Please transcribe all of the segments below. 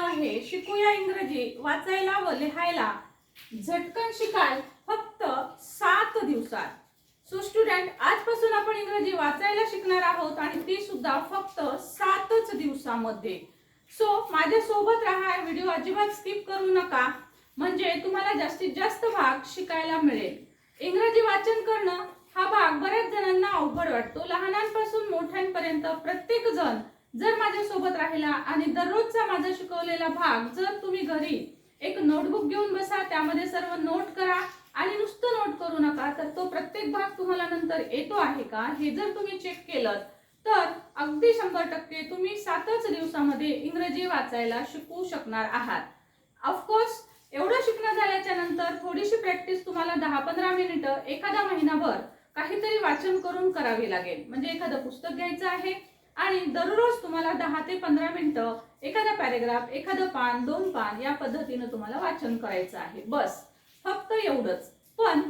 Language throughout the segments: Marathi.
नाव आहे. शिकूया इंग्रजी वाचायला व लिहायला. झटकन शिकाल फक्त सात दिवसात. सो स्टुडंट आजपासून आपण इंग्रजी वाचायला शिकणार आहोत आणि ती सुद्धा फक्त सातच दिवसामध्ये. सो माझ्या सोबत राहा व्हिडिओ अजिबात स्किप करू नका. म्हणजे तुम्हाला जास्तीत जास्त भाग शिकायला मिळेल. इंग्रजी वाचन करणं हा भाग बऱ्याच जणांना अवघड वाटतो. लहानांपासून मोठ्यांपर्यंत प्रत्येक जण जर माझ्यासोबत राहिला आणि दररोजचा माझा शिकवलेला भाग जर तुम्ही घरी एक नोटबुक घेऊन बसा त्यामध्ये सर्व नोट करा आणि नुसतं नोट करू नका तर तो प्रत्येक भाग तुम्हाला नंतर येतो आहे का? हे जर तुम्ही चेक केलं तर अगदी शंभर टक्के तुम्ही सातच दिवसामध्ये इंग्रजी वाचायला शिकू शकणार आहात. ऑफकोर्स एवढं शिकणं झाल्याच्यानंतर थोडीशी प्रॅक्टिस तुम्हाला दहा पंधरा मिनिटं एखादा महिनाभर काहीतरी वाचन करून करावी लागेल. म्हणजे एखादं पुस्तक घ्यायचं आहे आणि दररोज तुम्हाला दहा ते पंधरा मिनिटं एखादा पॅरेग्राफ एखादं पान दोन पान या पद्धतीनं तुम्हाला वाचन करायचं आहे. बस. फक्त एवढंच. पण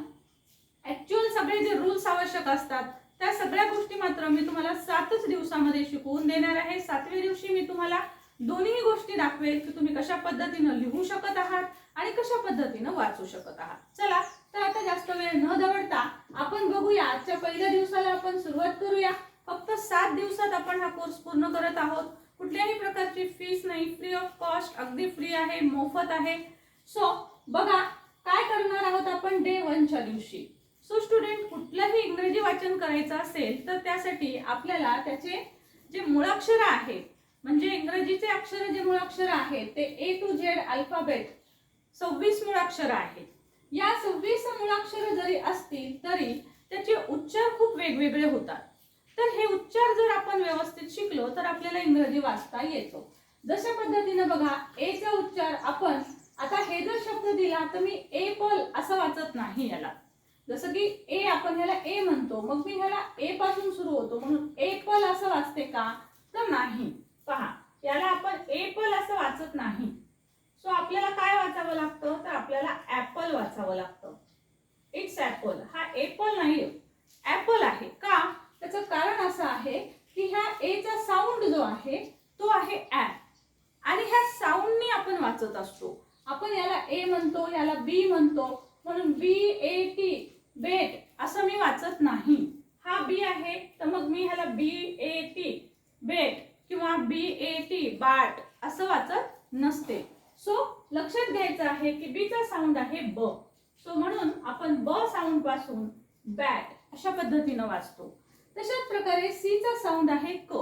ऍक्च्युअल सगळे जे रूल्स आवश्यक असतात त्या सगळ्या गोष्टी मात्र मी तुम्हाला सातच दिवसामध्ये शिकवून देणार आहे. सातव्या दिवशी मी तुम्हाला दोन्ही गोष्टी दाखवेल की तुम्ही कशा पद्धतीनं लिहू शकत आहात आणि कशा पद्धतीनं वाचू शकत आहात. चला तर आता जास्त वेळ न दवडता आपण बघूया आजच्या पहिल्या दिवसाला आपण सुरुवात करूया. फक्त सात दिवसात आपण हा कोर्स पूर्ण करत आहोत. कुठल्याही प्रकारची फीस नाही. फ्री ऑफ कॉस्ट अगदी फ्री आहे मोफत आहे. सो बघा काय करणार आहोत आपण डे वनच्या दिवशी? सो स्टुडंट कुठलंही इंग्रजी वाचन करायचं असेल तर त्यासाठी आपल्याला त्याचे जे मुळाक्षर आहेत म्हणजे इंग्रजीचे अक्षर जे मुळाक्षर आहेत ते ए टू झेड अल्फाबेट सव्वीस मुळाक्षर आहेत या सव्वीस मुळाक्षर जरी असतील तरी त्याचे उच्चार खूप वेगवेगळे होतात. तर हे उच्चार जर आपण व्यवस्थित शिकलो तर आपल्याला इंग्रजी वाचता येतो. जशा पद्धतीनं बघा ए चा उच्चार आपण आता हे जर शब्द दिला तर मी ए पल असं वाचत नाही याला. जसं की ए आपण ह्याला ए म्हणतो मग मी ह्याला ए पासून सुरू होतो म्हणून ए पल असं वाचते का? तर नाही. पहा याला आपण ए पल असं वाचत नाही. सो आपल्याला काय वाचावं लागतं? तर आपल्याला ऍपल वाचावं लागतं. इट्स ऍपल हा एपल नाही ऍपल आहे. का? त्याचं कारण असं आहे की ह्या ए चा साऊंड जो आहे तो आहे ॲ आणि ह्या साऊंडनी आपण वाचत असतो. आपण याला ए म्हणतो याला बी म्हणतो म्हणून बी ए टी बेट असं मी वाचत नाही. हा बी आहे तर मग मी ह्याला बी ए टी बेट किंवा बी ए टी बाट असं वाचत नसते. सो लक्षात घ्यायचं आहे की बीचा साऊंड आहे ब. सो म्हणून आपण ब साऊंडपासून बॅट अशा पद्धतीनं वाचतो. तशाच प्रकारे सी चा साऊंड आहे क.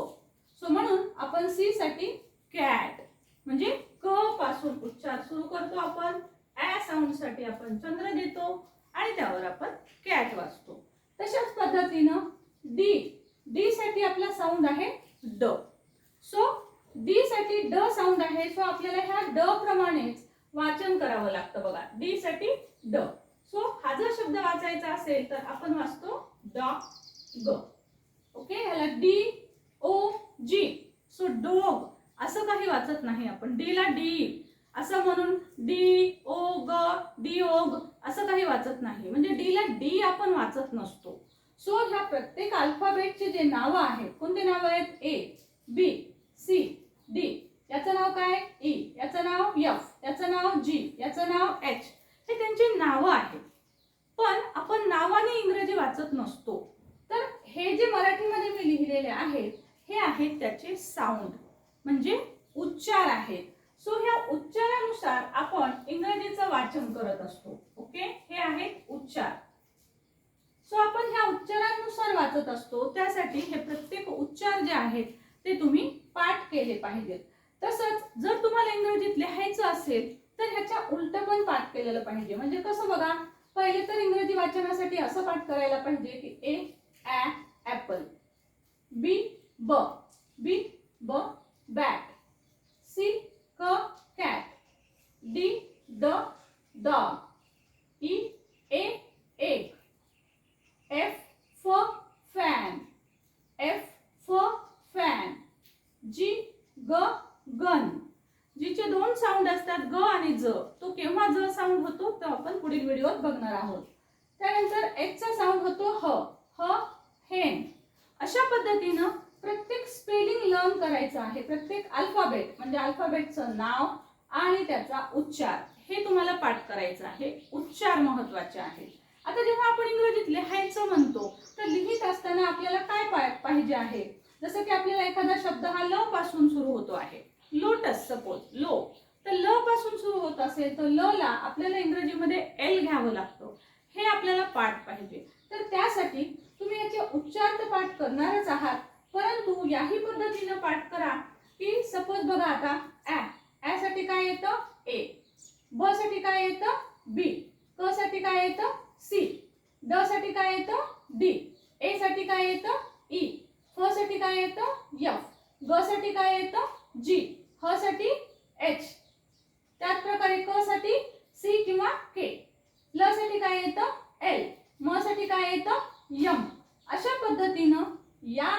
सो म्हणून आपण सी साठी कॅट म्हणजे क पासून उच्चार सुरू करतो आपण. ॲ साऊंडसाठी आपण चंद्र देतो आणि त्यावर आपण कॅट वाचतो. तशाच पद्धतीनं डी डी साठी आपला साऊंड आहे ड. सो डी साठी ड साऊंड आहे सो आपल्याला ह्या ड प्रमाणेच वाचन करावं लागतं बघा. डी साठी ड. सो हा जर शब्द वाचायचा असेल तर आपण वाचतो ड ग. ओके? ह्याला D O G so dog असं काही वाचत नाही आपण. डी ला डी असं म्हणून डी ओ ग डी ओग असं काही वाचत नाही. म्हणजे डी ला डी आपण वाचत नसतो. सो ह्या प्रत्येक अल्फाबेटचे जे नावं आहेत कोणते नाव आहेत? ए बी सी डी याचं नाव काय? ई याचं नाव यफ याचं नाव जी याचं नाव एच हे त्यांची नावं आहेत. पण आपण नावाने इंग्रजी वाचत नसतो. तर मराठीमध्ये लिहिलेले आहेत हे आहेत त्याचे साऊंड म्हणजे उच्चार आहेत. सो ह्या उच्चारानुसार आपण इंग्रजीचं वाचन करत असतो. ओके हे आहेत उच्चार. सो आपण ह्या उच्चारांनुसार वाचत असतो. त्यासाठी हे प्रत्येक उच्चार जे आहेत ते तुम्ही पाठ केले पाहिजेत. तसंच जर तुम्हाला इंग्रजीत लिहायचं असेल तर ह्याच्या उलट पण पाठ केलेलं पाहिजे. म्हणजे कसं बघा पहिले तर इंग्रजी वाचनासाठी असं पाठ करायला पाहिजे की ए ॲपल. बी ब बी ब बॅट सी क कॅट डी द डॉग ई ए एक एफ फ फॅन एफ फ फॅन जी ग गन जिचे दोन साऊंड असतात ग आणि ज. तो केव्हा ज साऊंड होतो तो आपण पुढील व्हिडिओत बघणार आहोत. त्यानंतर एचचा साऊंड होतो ह. ह हेन अशा पद्धतीनं प्रत्येक स्पेलिंग लर्न करायचं आहे. प्रत्येक अल्फाबेट म्हणजे अल्फाबेटचं नाव आणि त्याचा उच्चार. हे तुम्हाला पाठ करायचं आहे. उच्चार महत्त्वाचे आहे. आता जेव्हा आपण इंग्रजीत लिहायचं म्हणतो तर लिहित असताना आपल्याला काय पा- पाहिजे आहे? जसं की आपल्याला एखादा शब्द हा ल पासून सुरू होतो आहे. लोटस सपोज लो. तर ल पासून सुरू होत असेल तर ल ला आपल्याला इंग्रजीमध्ये एल घ्यावं लागतं. हे आपल्याला पाठ पाहिजे. तर त्यासाठी तुम्ही याचे उच्चार्थ तर पाठ करणारच आहात. परंतु याही पद्धतीनं पाठ करा. की सपोज बघा आता ॲ ॲसाठी काय येतं? ए ब साठी काय येतं? बी क साठी काय येतं? सी ड साठी काय येतं? डी ए साठी काय येतं? ई फ साठी काय येतं? E. यफ ग साठी काय येतं जी ह साठी एच त्याच प्रकारे क साठी सी किंवा के ल साठी काय येतं एल म साठी काय येतं यम अशा पद्धतीनं या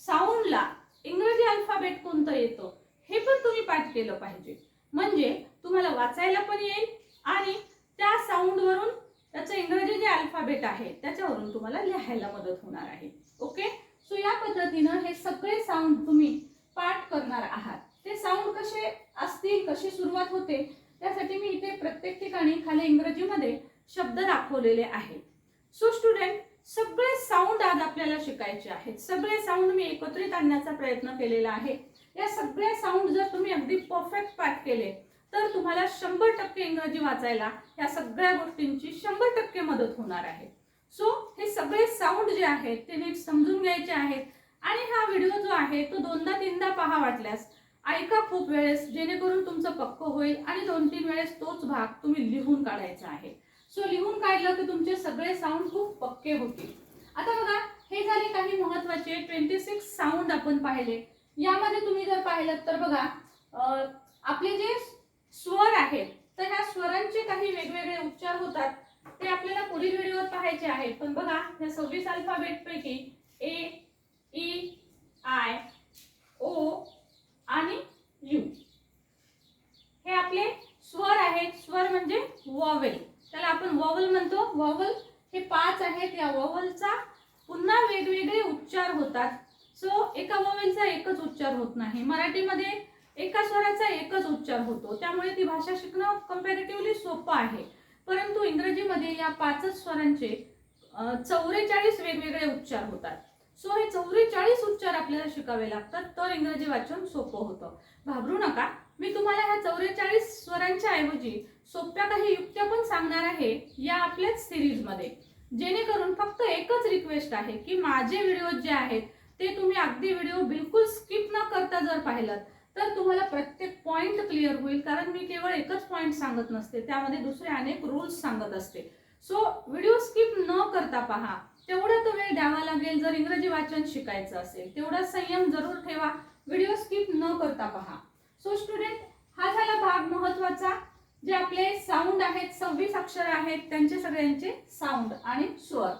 साऊंडला इंग्रजी अल्फाबेट कोणतं येतं हे पण तुम्ही पाठ केलं पाहिजे म्हणजे तुम्हाला वाचायला पण येईल आणि त्या साऊंडवरून त्याचं इंग्रजी जे अल्फाबेट आहे त्याच्यावरून तुम्हाला लिहायला मदत होणार आहे ओके सो या पद्धतीनं हे सगळे साऊंड तुम्ही पाठ करणार आहात ते साऊंड कसे असतील कशी सुरुवात होते इथे प्रत्येक ठिकाणी खाली इंग्रजीमध्ये शब्द दाखवलेले आहेत. सो स्टुडंट सगळे साऊंड आज आपल्याला शिकायचे आहेत. सगळे साऊंड मी एकत्रित आणण्याचा प्रयत्न केलेला आहे. या सगळ्या साऊंड जर तुम्ही अगदी परफेक्ट पाठ केले तर तुम्हाला शंभर टक्के इंग्रजी वाचायला या सगळ्या गोष्टींची शंभर टक्के मदत होणार आहे. सो हे सगळे साऊंड जे आहेत ते नीट समजून घ्यायचे आहेत. आणि हा व्हिडिओ जो आहे तो दोनदा तीनदा पहा वाटल्यास ऐका खूप वेळेस जेणेकरून तुमचं पक्क होईल आणि दोन तीन वेळेस तोच भाग तुम्ही लिहून काढायचा आहे. सो लिहून काढलं की तुमचे सगळे साऊंड खूप पक्के होतील. आता बघा हे झाले काही महत्त्वाचे ट्वेंटी सिक्स साऊंड आपण पाहिले. यामध्ये तुम्ही जर पाहिलं तर बघा आपले जे स्वर आहेत तर ह्या स्वरांचे काही वेगवेगळे उच्चार होतात. ते आपल्याला पुढील व्हिडिओत पाहायचे आहेत पण बघा ह्या सव्वीस अल्फाबेटपैकी ए ई आय ओ आणि यू हे आपले स्वर आहेत स्वर म्हणजे वॉवेल. त्याला आपण वॉवल म्हणतो. वॉवल हे पाच आहेत. या वॉवलचा पुन्हा वेगवेगळे उच्चार होतात. सो एका वॉवेलचा एकच उच्चार होत नाही. मराठीमध्ये एका स्वराचा एकच उच्चार होतो. त्यामुळे ती भाषा शिकणं कम्पॅरेटिव्हली सोपं आहे. परंतु इंग्रजीमध्ये या पाचच स्वरांचे चौवेचाळीस वेगवेगळे उच्चार होतात. सो हे चौवेचाळीस उच्चार आपल्याला शिकावे लागतात. तर इंग्रजी वाचन सोपं होतं. घाबरू नका. मी तुम्हाला ह्या चौवेचाळीस स्वरांच्या ऐवजी सोप्या काही युक्त्या पण सांगणार आहे या आपल्याच सिरीजमध्ये. जेणेकरून फक्त एकच रिक्वेस्ट आहे की माझे व्हिडिओ जे आहेत ते तुम्ही अगदी व्हिडिओ बिलकुल स्किप न करता जर पाहिलं तर तुम्हाला प्रत्येक पॉईंट क्लिअर होईल कारण मी केवळ एकच पॉईंट सांगत नसते त्यामध्ये दुसरे अनेक रूल्स सांगत असते. सो व्हिडिओ स्किप न करता पहा. तेवढा तो वेळ द्यावा लागेल जर इंग्रजी वाचन शिकायचं असेल. तेवढा संयम जरूर ठेवा. व्हिडिओ स्किप न करता पहा. सो स्टुडंट हा झाला भाग महत्त्वाचा. जे आपले साऊंड आहेत सव्वीस अक्षर आहेत त्यांचे सगळ्यांचे साऊंड आणि स्वर.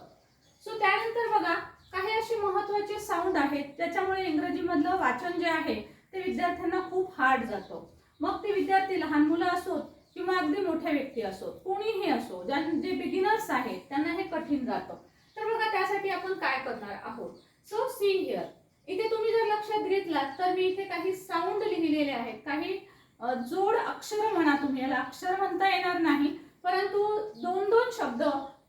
सो त्यानंतर बघा काही असे महत्त्वाचे साऊंड आहेत त्याच्यामुळे इंग्रजीमधलं वाचन जे आहे ते विद्यार्थ्यांना खूप हार्ड जातं. मग ते विद्यार्थी लहान मुलं असोत किंवा अगदी मोठ्या व्यक्ती असोत कोणीही असो ज्यां जे बिगिनर्स आहेत त्यांना हे कठीण जातं. तर बघा त्यासाठी आपण काय करणार आहोत? सो सी हिअर लक्षात तर मी इथे काही साऊंड लिहिलेले आहेत. काही जोड अक्षर म्हणा तुम्ही याला अक्षर म्हणता येणार नाही. परंतु दोन दोन शब्द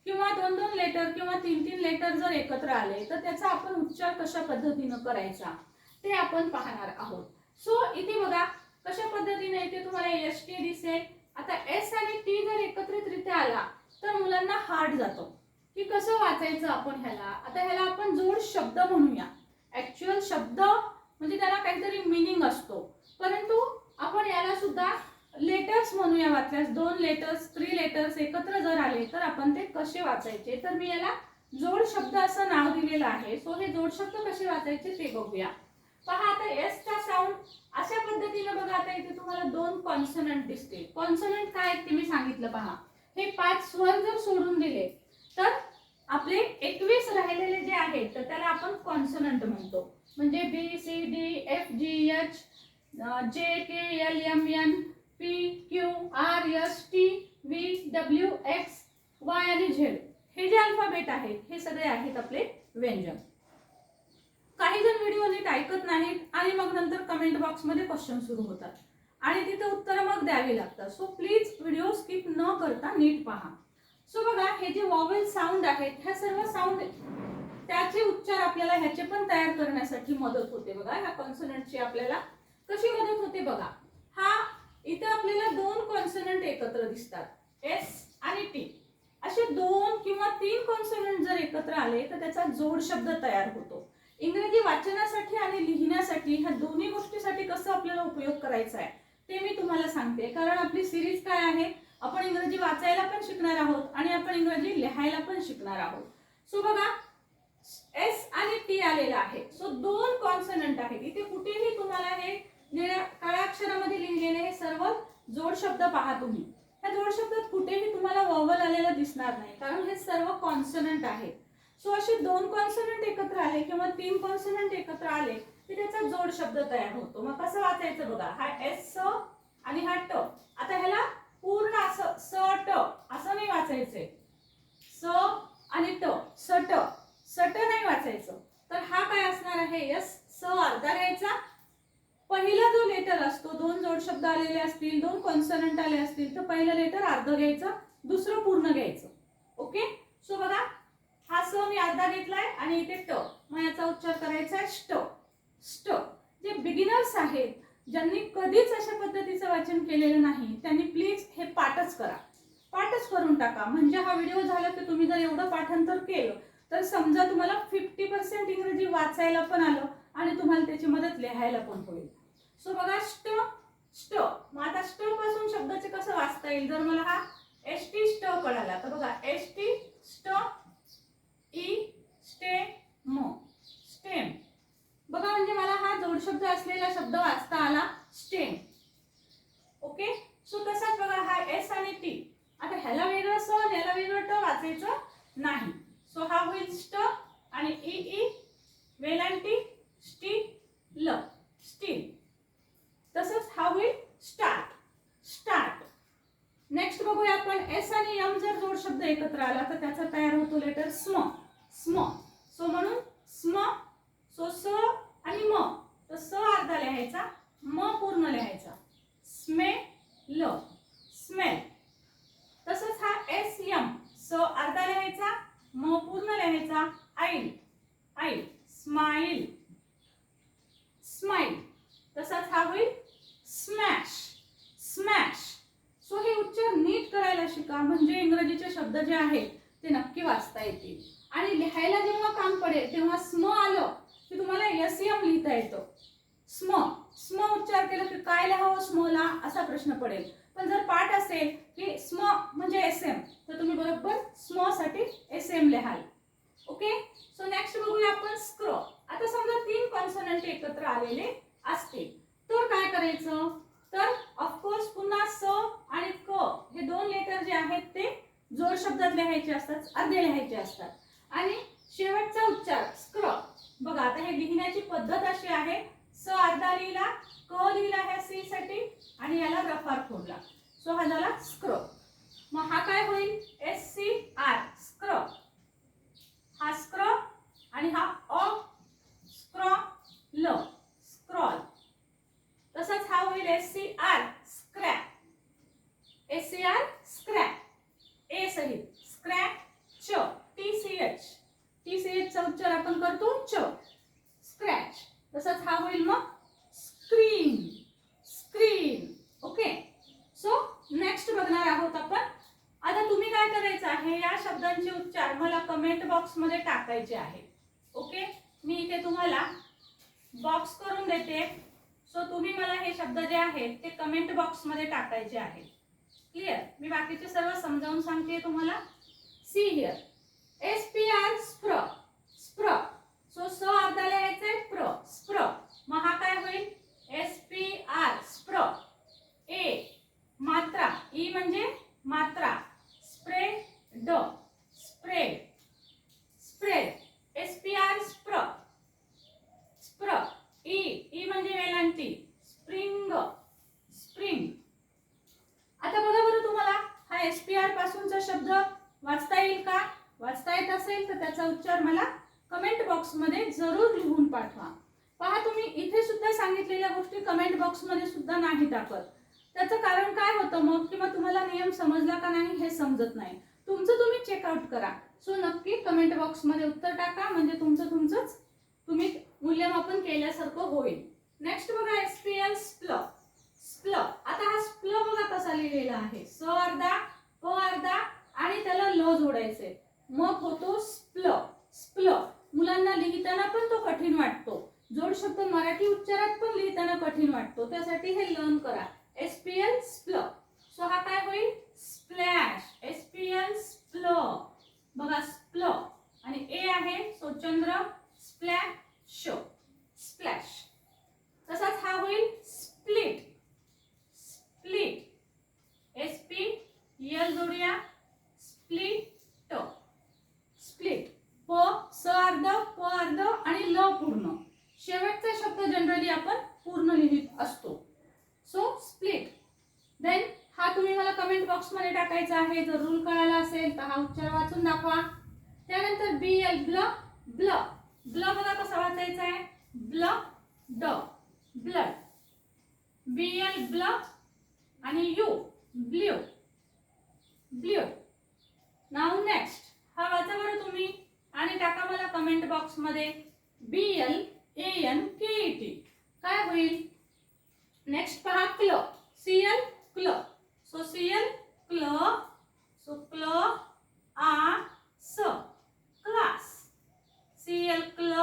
किंवा दोन दोन लेटर किंवा तीन तीन लेटर जर एकत्र आले तर त्याचा आपण उच्चार कशा पद्धतीनं करायचा ते आपण पाहणार आहोत. सो इथे बघा कशा पद्धतीने इथे तुम्हाला एस टी दिसेल. आता एस आणि टी जर एकत्रितरित्या आला तर मुलांना हार्ड जातो. की कसं वाचायचं आपण ह्याला? आता ह्याला आपण जोड शब्द म्हणूया. ऍक्च्युअल शब्द म्हणजे त्याला काहीतरी मिनिंग असतो. परंतु आपण याला सुद्धा लेटर्स म्हणूया वाचल्यास. दोन लेटर्स थ्री लेटर्स एकत्र जर आले तर आपण ते कसे वाचायचे? तर मी याला जोड शब्द असं नाव दिलेलं आहे. सो हे जोड शब्द कसे वाचायचे ते बघूया. पहा आता एसचा साऊंड अशा पद्धतीने बघा आता इथे तुम्हाला दोन कॉन्सनंट दिसते कॉन्सनंट काय आहेत ते मी सांगितलं पहा. हे पाच स्वर जर सोडून दिले तर आपले एकवीस राहिलेले जे आहेत तर त्याला आपण कॉन्सोनंट म्हणतो. म्हणजे B C D F G H J K L M N P Q R S T V W X Y आणि झेड हे जे अल्फाबेट आहेत हे सगळे आहेत आपले व्यंजन. काही जण व्हिडिओ ऐकत नाहीत आणि मग नंतर कमेंट बॉक्समध्ये क्वेश्चन सुरू होतात. आणि तिथे उत्तर मग द्यावी लागतात. सो प्लीज व्हिडिओ स्किप न करता नीट पहा. सो बघा हे जे वॉवेल साऊंड आहेत ह्या सर्व साऊंड त्याचे उच्चार आपल्याला ह्याचे पण तयार करण्यासाठी मदत होते बघा. ह्या कॉन्सनंटची आपल्याला कशी मदत होते बघा. हा इथं आपल्याला दोन कॉन्सनंट एकत्र दिसतात. एस आणि टी असे दोन किंवा तीन कॉन्सनंट जर एकत्र आले तर त्याचा जोड शब्द तयार होतो. इंग्रजी वाचनासाठी आणि लिहिण्यासाठी ह्या दोन्ही गोष्टीसाठी कसं आपल्याला उपयोग करायचा आहे ते मी तुम्हाला सांगते. कारण आपली सिरीज काय आहे? आपण इंग्रजी वाचायला पण शिकणार आहोत आणि आपण इंग्रजी लिहायला पण शिकणार आहोत. सो बघा एस आणि टी आलेला आहे. सो दोन कॉन्सनंट आहेत. इथे कुठेही तुम्हाला हे निळ्या काळ्या अक्षरामध्ये लिहिलेले हे सर्व जोड शब्द पहा तुम्ही. ह्या जोड शब्दात कुठेही तुम्हाला वॉवल आलेला दिसणार नाही कारण हे सर्व कॉन्सनंट आहेत. सो असे दोन कॉन्सनंट एकत्र आले किंवा तीन कॉन्सनंट एकत्र आले की त्याचा जोड शब्द तयार होतो. मग कसं वाचायचं बघा? हा एस स आणि हा ट आता ह्याला पूर्ण असं स ट असं नाही वाचायचंय. स आणि ट स ट सट नाही वाचायचं. तर हा काय असणार आहे? यस स अर्धा घ्यायचा पहिला जो लेटर असतो दोन जोड शब्द आलेले असतील दोन कॉन्सनंट आले असतील तर पहिलं लेटर अर्ध घ्यायचं दुसरं पूर्ण घ्यायचं. ओके सो बघा हा स मी अर्धा घेतलाय आणि इथे ट. मग याचा उच्चार करायचा आहे स्ट स्ट जे बिगिनर्स आहेत ज्यांनी कधीच अशा पद्धतीचं वाचन केलेलं नाही त्यांनी प्लीज हे पाठच करा. पाठच करून टाका. म्हणजे हा व्हिडिओ झाला की तुम्ही जर एवढं पाठांतर केलं तर समजा तुम्हाला फिफ्टी पर्सेंट इंग्रजी वाचायला पण आलं आणि तुम्हाला त्याची मदत लिहायला पण होईल. सो बघा स्ट स्ट मग आता स्टपासून शब्दाचे कसं वाचता येईल? जर मला हा एस टी स्ट कळाला तर बघा एस टी स्ट ई स्टे म स्टेम बघा म्हणजे मला हा जोड शब्द असलेला शब्द वाचता आला स्टेम ओके सो तसाच बघा हा एस आणि टी आता ह्याला वेगळं स आणि ह्याला वेगळं ट वाचायचं नाही सो हा होईल स्ट आणि ई ई वेलांटी स्टी ल स्टील तसंच हा होईल स्टार्ट स्टार्ट नेक्स्ट बघूया आपण एस आणि एम जर जोड शब्द एकत्र आला तर त्याचा तयार होतो लेटर स्म स्म सो म्हणून स्म सो स आणि म तर स अर्धा लिहायचा म पूर्ण लिहायचा स्मे ल स्मेल तसंच हा एस एम स अर्धा लिहायचा म पूर्ण लिहायचा आईल आईल स्माईल स्माईल तसाच हा होईल. स्मॅश स्मॅश सो हे उच्चार नीट करायला शिका. म्हणजे इंग्रजीचे शब्द जे आहेत ते नक्की वाचता येतील. आणि लिहायला जेव्हा काम पडेल तेव्हा स्म आलं की तुम्हाला एस एम लिहिता येतं. स्म. स्म उच्चार केला की काय लिहावं स्मला? असा प्रश्न पडेल. पण जर पाठ असेल की स्म म्हणजे एस एम तर तुम्ही बरोबर स्मसाठी एस एम लिहाल. ओके सो नेक्स्ट बघूया आपण स्क्र. आता समजा तीन कॉन्सोनंट एकत्र आलेले असतील. तर काय करायचं? तर ऑफकोर्स पुन्हा स आणि क हे दोन लेटर जे आहेत ते जोड शब्दात लिहायचे असतात अर्धे लिहायचे असतात. आणि शेवटचा उच्चार स्क्र बघा आता हे लिहिण्याची पद्धत अशी आहे. स अर्धा लिहिला क लिहिला ह्या सी साठी आणि याला रफार फोडला सो हा झाला स्क्र मग हा काय होईल एस सी आर स्क्र हा स्क्र आणि हा अ स्क्र ल स्क्रॉल तसंच हा होईल S C R scrap S C R scrap A सहित स्क्रॅप च T C H T C H चा उच्चार आपण करतो च स्क्रॅच तसंच हा होईल मग screen screen okay so next बघणार आहोत आपण आता तुम्ही काय करायचं आहे या शब्दांचे उच्चार मला कमेंट बॉक्समध्ये टाकायचे आहे ओके मी इथे तुम्हाला बॉक्स करून देते सो तुम्ही मला हे शब्द जे आहेत ते कमेंट बॉक्समध्ये टाकायचे आहे क्लिअर मी बाकीचे सर्व समजावून सांगते तुम्हाला. See here S P R स्प्र. स्प्र. सो स अर्धा लिहायचंय प्र. स्प्र. मग हा काय होईल? एस पी आर स्प्र. ए मात्रा. ई म्हणजे मात्रा. स्प्रे ड. Spread spread S P R स्प्र. स्प्र. ई ई म्हणजे वेलांटी. स्प्रिंग स्प्रिंग आता बघा बरं तुम्हाला हा एस पी आर पासूनचा शब्द वाचता येईल का? वाचता येत असेल तर त्याचा उच्चार मला कमेंट बॉक्समध्ये जरूर लिहून पाठवा. पहा तुम्ही इथे सुद्धा सांगितलेल्या गोष्टी कमेंट बॉक्समध्ये सुद्धा नाही टाकत त्याचं कारण काय होतं मग? किंवा तुम्हाला नियम समजला का नाही हे समजत नाही. तुमचं तुम्ही चेकआउट करा. सो नक्की कमेंट बॉक्समध्ये उत्तर टाका म्हणजे तुमचं तुमचंच तुम्ही मूल्यमापन केल्यासारखं होईल. नेक्स्ट बघा एस पी एल स्प्ल स्प्ल. आता हा स्प्ल बघा कसा लिहिलेला आहे. स अर्धा प अर्धा आणि त्याला ल जोडायचे मग होतो स्प्ल. स्प्ल. मुलांना लिहिताना पण तो कठीण वाटतो. जोड शब्द मराठी उच्चारात पण लिहिताना कठीण वाटतो. त्यासाठी हे लर्न करा. एस पी एल स्प्ल. सो हा काय होईल? स्प्लॅश. एस पी एल स्प्ल. बघा स्प्ल. आणि ए आहे सो चंद्र स्प्लॅश स्प्लॅश. तसाच हा होईल split. Split. S P L जोडूया. स्प्लिट. स्प्लिट. प स अर्ध प अर्ध आणि ल पूर्ण. शेवटचा शब्द जनरली आपण पूर्ण लिहित असतो. सो स्प्लिट देन हा तुम्ही मला कमेंट बॉक्समध्ये टाकायचा आहे. जर रूल कळाला असेल तर हा उच्चार वाचून दाखवा. त्यानंतर बी एल ब्ल ब्ल ब्ल बघा कसा वाचायचा आहे. ब्ल ड ब्लड बी एल ब्ल आणि यू ब्ल्यू. ब्ल्यू. नाव नेक्स्ट हा वाचा बरं तुम्ही. आणि टाका मला कमेंट बॉक्समध्ये B L A N K E T काय होईल? नेक्स्ट पहा क्ल. सी एल क्ल. सो सी एल क्ल. सो क्ल आ स. क्लास सी एल क्ल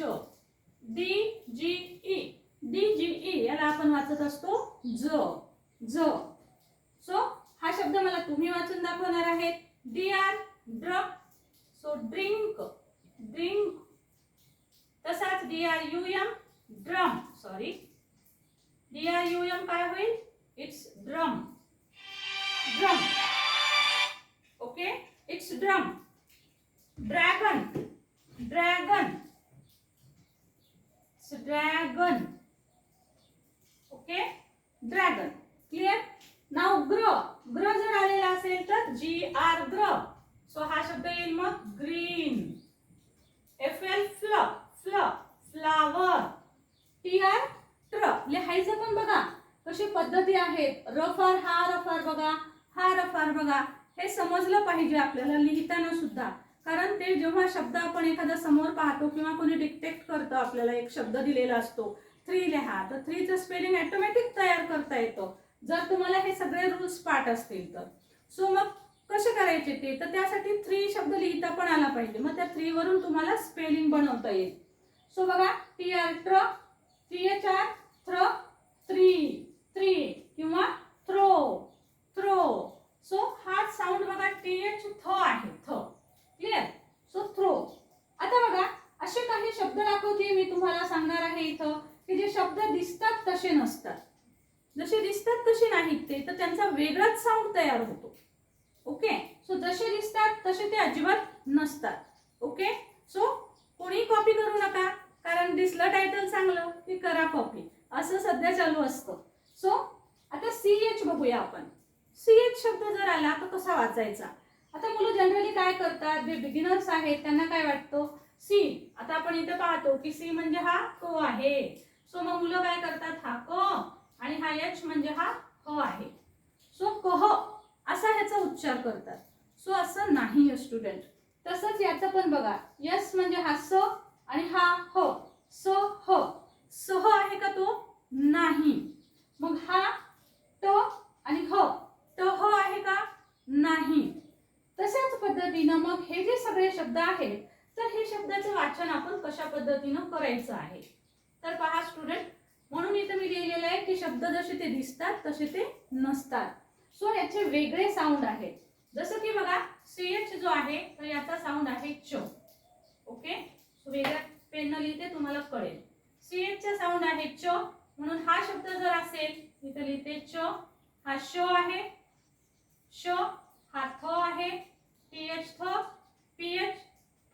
ज D G E. D G E याला आपण वाचत असतो ज ज सो हा शब्द मला तुम्ही वाचून दाखवणार आहेत. डी आर ड्र सो ड्रिंक. ड्रिंक. तसाच D R U M drum. Sorry. D R U M काय होईल? It's drum. Drum. Okay? It's drum. Dragon. Dragon. Dragon okay dragon clear नाव ग्र ग्र जर आलेला असेल तर जी आर ग्र सो हा शब्द येईल मग ग्रीन एफ एल फ्ल फ्ल फ्लावर टी आर ट्र लिहायचं पण बघा. कशी पद्धती आहेत? रफार हा रफार बघा. हा रफार बघा. हे समजलं पाहिजे आपल्याला लिहिताना सुद्धा. कारण ते जेव्हा शब्द आपण एखादा समोर पाहतो किंवा कोणी डिक्टेक्ट करतं आपल्याला एक शब्द दिलेला असतो थ्री लिहा तर थ्रीचं स्पेलिंग ॲटोमॅटिक तयार करता येतं. जर तुम्हाला हे सगळे रूल्स पाठ असतील तर. सो मग कसे करायचे ते? तर त्यासाठी थ्री शब्द लिहिता पण आला पाहिजे. मग त्या थ्रीवरून तुम्हाला स्पेलिंग बनवता येईल. सो बघा टी आर ट्र टी एच आर थ्र थ्री थ्री किंवा थ्रो थ्रो सो हा साऊंड बघा टी एच थ आहे थ क्लिअर सो थ्रो आता बघा असे काही शब्द दाखवते मी तुम्हाला सांगणार आहे इथं की जे शब्द दिसतात तसे नसतात. जसे दिसतात तसे नाहीत ते तर त्यांचा वेगळाच साऊंड तयार होतो. ओके सो जसे दिसतात तसे ते अजिबात नसतात. ओके सो कोणी कॉपी करू नका कारण दिसलं टायटल चांगलं की करा कॉपी असं सध्या चालू असतं. सो आता सी एच बघूया आपण. सी एच शब्द जर आला तर कसा वाचायचा? आता मुलं जनरली काय करतात? जे बिगिनर्स आहेत त्यांना काय वाटतं? सी आता आपण इथं पाहतो की सी म्हणजे हा क आहे. सो मग मुलं काय करतात? हा क आणि हा एच म्हणजे हा ह आहे. सो कह असा ह्याचा उच्चार करतात. सो असं नाही स्टुडंट तसंच याचं पण बघा. यस म्हणजे हा स आणि हा ह. स ह. सह आहे का तो? नाही. मग हा ट आणि ह ट ह आहे का नाही तशाच पद्धतीनं मग हे जे सगळे शब्द आहेत तर हे शब्दाचं वाचन आपण कशा पद्धतीनं करायचं आहे? तर पहा स्टुडंट म्हणून इथं मी लिहिलेलं आहे की शब्द जसे ते दिसतात तसे ते नसतात. सो याचे वेगळे साऊंड आहेत. जसं की बघा सी एच जो आहे तर याचा साऊंड आहे च. ओके सो वेगळ्या पेननं लिहिते तुम्हाला कळेल. सी एच साऊंड आहे च म्हणून हा शब्द जर असेल इथं लिहिते च. हा श आहे श हा थ आहे टी एच थ पीएच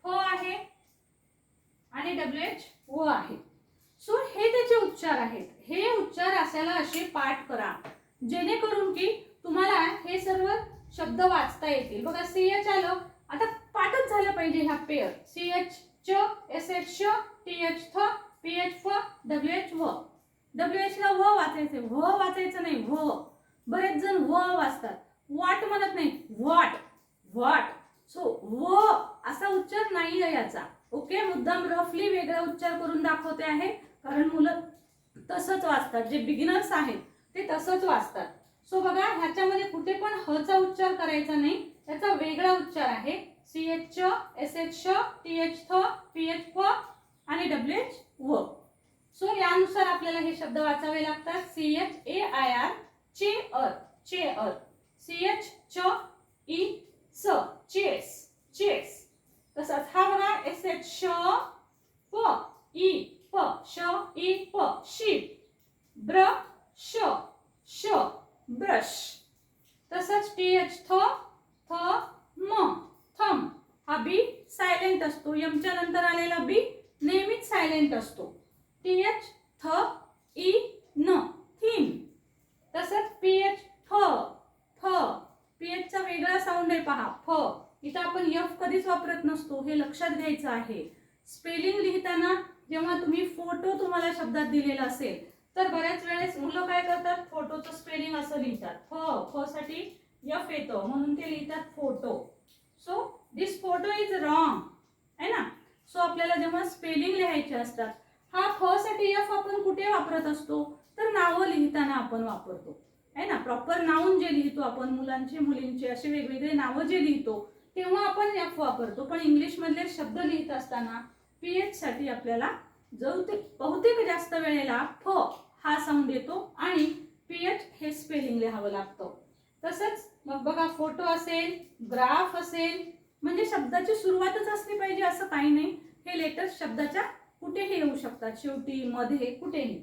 फो आहे आणि डब्ल्यू एच ओ आहे. सो हे त्याचे उच्चार आहेत. हे उच्चार असायला असे पाठ करा. जेणेकरून की तुम्हाला हे सर्व शब्द वाचता येतील. बघा सी एच आलं. आता पाठच झालं पाहिजे ह्या पेअर सी एच च एस एच श टी एच थ पी एच फ डब्ल्यू एच व. डब्ल्यू एच ला व वाचायचे व वाचायचं नाही. व. बरेच जण व वाचतात. वाट म्हणत नाही व्हॉट व्हॉट सो व असा उच्चार नाही आहे याचा. ओके मुद्दाम रफली वेगळा उच्चार करून दाखवते आहे. कारण मुलं तसंच वाचतात. जे बिगिनर्स आहेत ते तसंच वाचतात. सो बघा ह्याच्यामध्ये कुठे पण हचा उच्चार करायचा नाही. त्याचा वेगळा उच्चार आहे. सी एच च एस एच श टी एच थ पी एच फ आणि डब्ल्यू एच व सो यानुसार आपल्याला हे शब्द वाचावे लागतात. C H A I R चे अर चे अर सी एच च E So, cheers. Cheers. Spelling लिहायचे असतात. हा फ साठी एफ आपण कुठे वापरत असतो? तर नावं लिहिताना आपण वापरतो. आहे ना? प्रॉपर नाऊन जे लिहितो आपण मुलांचे मुलींचे असे वेगवेगळे नावं जे लिहितो तेव्हा आपण एफ वापरतो. पण इंग्लिश मधले शब्द लिहित असताना पी साठी आपल्याला जवते बहुतेक जास्त वेळेला फ हा साऊंड येतो आणि पी एच हे स्पेलिंग लिहावं लागतं. तसंच मग बघा फोटो असेल ग्राफ असेल म्हणजे शब्दाची सुरुवातच असली पाहिजे असं काही नाही. हे लेटर्स शब्दाच्या कुठेही येऊ शकतात. शेवटी मध्ये कुठेही.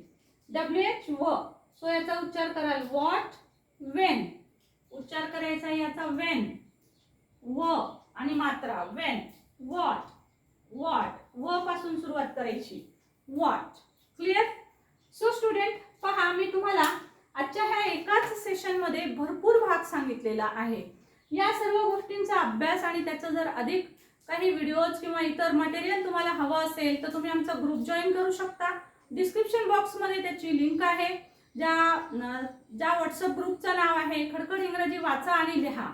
डब्ल्यू एच व सो याचा उच्चार कराल. वॉट वेन उच्चार करायचा याचा वेन व आणि मात्रा. वेन वॉट वॉट व पासून सुरुवात करायची. वॉट क्लिअर सो स्टुडंट पहा मी तुम्हाला आजच्या ह्या एकाच सेशनमध्ये भरपूर भाग सांगितलेला आहे. या सर्व गोष्टींचा अभ्यास आणि त्याचं जर अधिक काही व्हिडिओज किंवा इतर मटेरियल तुम्हाला हवं असेल तर तुम्ही आमचा ग्रुप जॉईन करू शकता. डिस्क्रिप्शन बॉक्समध्ये त्याची लिंक आहे. ज्या ज्या व्हॉट्सअप ग्रुपचं नाव आहे खडखड इंग्रजी वाचा आणि लिहा.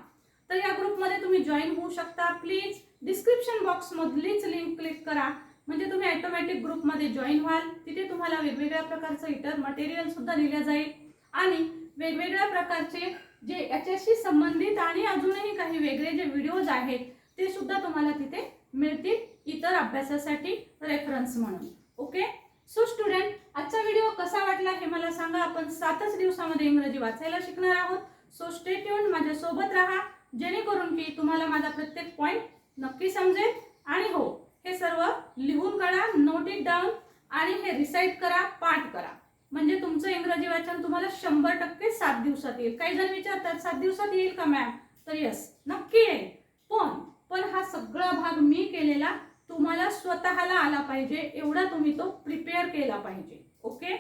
तर या ग्रुपमध्ये तुम्ही जॉईन होऊ शकता. प्लीज डिस्क्रिप्शन बॉक्समधलीच लिंक क्लिक करा. म्हणजे तुम्ही ॲटोमॅटिक ग्रुपमध्ये जॉईन व्हाल. तिथे तुम्हाला वेगवेगळ्या प्रकारचं इतर मटेरियलसुद्धा दिलं जाईल. आणि वेगवेगळ्या प्रकारचे जे याच्याशी संबंधित आणि अजूनही काही वेगळे जे व्हिडिओज आहेत ते सुद्धा तुम्हाला तिथे मिळतील इतर अभ्यासासाठी रेफरन्स म्हणून. ओके सो स्टुडंट आजचा व्हिडिओ कसा वाटला हे मला सांगा. आपण सातच दिवसामध्ये इंग्रजी वाचायला शिकणार आहोत. सो स्टे ट्यून माझ्यासोबत राहा. जेणेकरून की तुम्हाला माझा प्रत्येक पॉईंट नक्की समजेल. आणि हो हे सर्व लिहून काढा नोट इट डाऊन आणि हे रिसाईट करा पाठ करा. म्हणजे तुमचं इंग्रजी वाचन तुम्हाला शंभर टक्के सात दिवसात येईल. काही जण विचारतात सात दिवसात येईल का मॅम तर यस नक्की येईल. पण पण हा सगळा भाग मी केलेला तुम्हाला स्वतःला आला पाहिजे एवढा तुम्ही तो प्रिपेअर केला पाहिजे ओके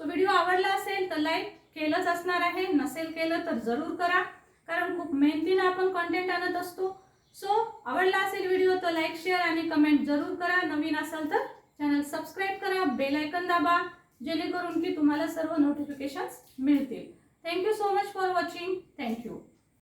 सो व्हिडिओ आवडला असेल तर लाईक केलंच असणार आहे नसेल केलं तर जरूर करा कारण खूप मेहनतीनं आपण कंटेंट आणत असतो. सो आवडला असेल व्हिडिओ तर लाईक शेअर आणि कमेंट जरूर करा. नवीन असाल तर चॅनल सबस्क्राईब करा बेल आयकन दाबा जेणेकरून की तुम्हाला सर्व नोटिफिकेशन्स मिळतील. Thank you so much for watching thank you